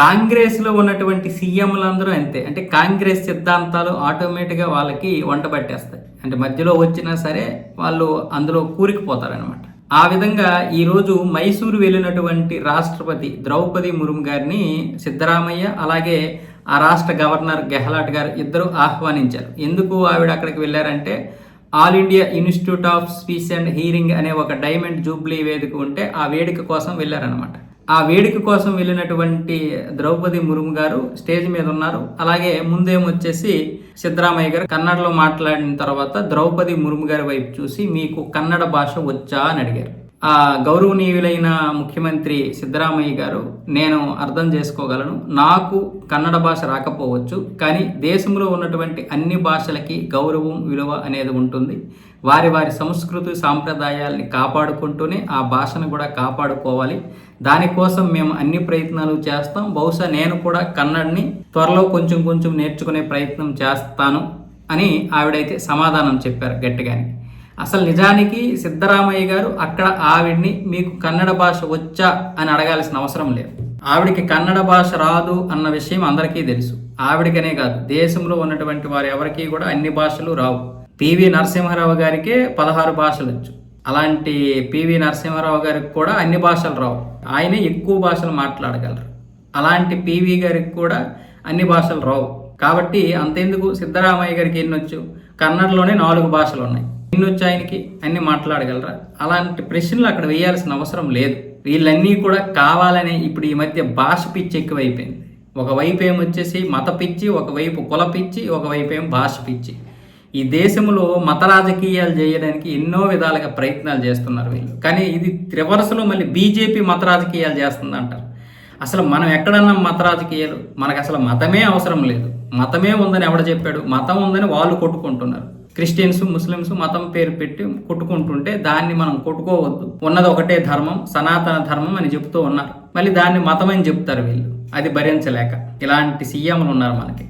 కాంగ్రెస్లో ఉన్నటువంటి సీఎంలందరూ అంతే. అంటే కాంగ్రెస్ సిద్ధాంతాలు ఆటోమేటిక్గా వాళ్ళకి వంట పట్టేస్తాయి. అంటే మధ్యలో వచ్చినా సరే వాళ్ళు అందులో కూరికిపోతారనమాట ఆ విధంగా ఈరోజు మైసూరు వెళ్ళినటువంటి రాష్ట్రపతి ద్రౌపది ముర్ము గారిని సిద్ధరామయ్య అలాగే ఆ రాష్ట్ర గవర్నర్ గెహ్లాట్ గారు ఇద్దరు ఆహ్వానించారు. ఎందుకు ఆవిడ అక్కడికి వెళ్ళారంటే all India institute of speech and hearing అనే ఒక డైమండ్ జూబ్లీ వేదిక ఉంటే ఆ వేదిక కోసం వెళ్ళారనమాట ఆ వేడుక కోసం వెళ్ళినటువంటి ద్రౌపది ముర్ము గారు స్టేజ్ మీద ఉన్నారు. అలాగే ముందేమొచ్చేసి సిద్ధరామయ్య గారు కన్నడలో మాట్లాడిన తర్వాత ద్రౌపది ముర్ము గారి వైపు చూసి మీకు కన్నడ భాష వచ్చా? అని అడిగారు. గౌరవనీయులైన ముఖ్యమంత్రి సిద్ధరామయ్య గారు నేను అర్థం చేసుకోగలను. నాకు కన్నడ భాష రాకపోవచ్చు కానీ దేశంలో ఉన్నటువంటి అన్ని భాషలకి గౌరవం విలువ అనేది ఉంటుంది. వారి వారి సంస్కృతి సాంప్రదాయాల్ని కాపాడుకుంటూనే ఆ భాషను కూడా కాపాడుకోవాలి. దానికోసం మేము అన్ని ప్రయత్నాలు చేస్తాం. బహుశా నేను కూడా కన్నడని త్వరలో కొంచెం కొంచెం నేర్చుకునే ప్రయత్నం చేస్తాను అని ఆవిడైతే సమాధానం చెప్పారు గట్టిగానే. అసలు నిజానికి సిద్ధరామయ్య గారు అక్కడ ఆవిడ్ని మీకు కన్నడ భాష వచ్చా అని అడగాల్సిన అవసరం లేదు. ఆవిడికి కన్నడ భాష రాదు అన్న విషయం అందరికీ తెలుసు. ఆవిడకనే కాదు దేశంలో ఉన్నటువంటి వారు ఎవరికీ కూడా అన్ని భాషలు రావు. పివి నరసింహారావు గారికే పదహారు భాషలు వచ్చు. అలాంటి పివి నరసింహారావు గారికి కూడా అన్ని భాషలు రావు. ఆయనే ఎక్కువ భాషలు మాట్లాడగలరు. అలాంటి పివి గారికి కూడా అన్ని భాషలు రావు. కాబట్టి అంతెందుకు? సిద్ధరామయ్య గారికి ఎన్ని వచ్చు? కన్నడలోనే నాలుగు భాషలు ఉన్నాయి. ఎన్ని వచ్చి ఆయనకి అన్ని మాట్లాడగలరా? అలాంటి ప్రశ్నలు అక్కడ వేయాల్సిన అవసరం లేదు. వీళ్ళన్నీ కూడా కావాలనే ఇప్పుడు ఈ మధ్య భాష పిచ్చి ఎక్కువైపోయింది. ఒకవైపు ఏమొచ్చేసి మత పిచ్చి ఒకవైపు కుల పిచ్చి ఒకవైపు ఏం భాష పిచ్చి. ఈ దేశంలో మత రాజకీయాలు చేయడానికి ఎన్నో విధాలుగా ప్రయత్నాలు చేస్తున్నారు వీళ్ళు. కానీ ఇది రివర్స్లో మళ్ళీ బీజేపీ మత రాజకీయాలు చేస్తుంది అంటారు అసలు మనం ఎక్కడన్నా మత రాజకీయాలు? మనకు అసలు మతమే అవసరం లేదు. మతమే ఉందని ఎవడ చెప్పాడు? మతం ఉందని వాళ్ళు కొట్టుకుంటున్నారు. క్రిస్టియన్స్ ముస్లిమ్స్ మతం పేరు పెట్టి కొట్టుకుంటుంటే దాన్ని మనం కొట్టుకోవద్దు. ఉన్నది ఒకటే ధర్మం సనాతన ధర్మం అని చెప్తూ ఉన్నారు. మళ్ళీ దాన్ని మతం అని చెప్తారు వీళ్ళు. అది భరించలేక. ఇలాంటి సీఎంలు ఉన్నారు మనకి.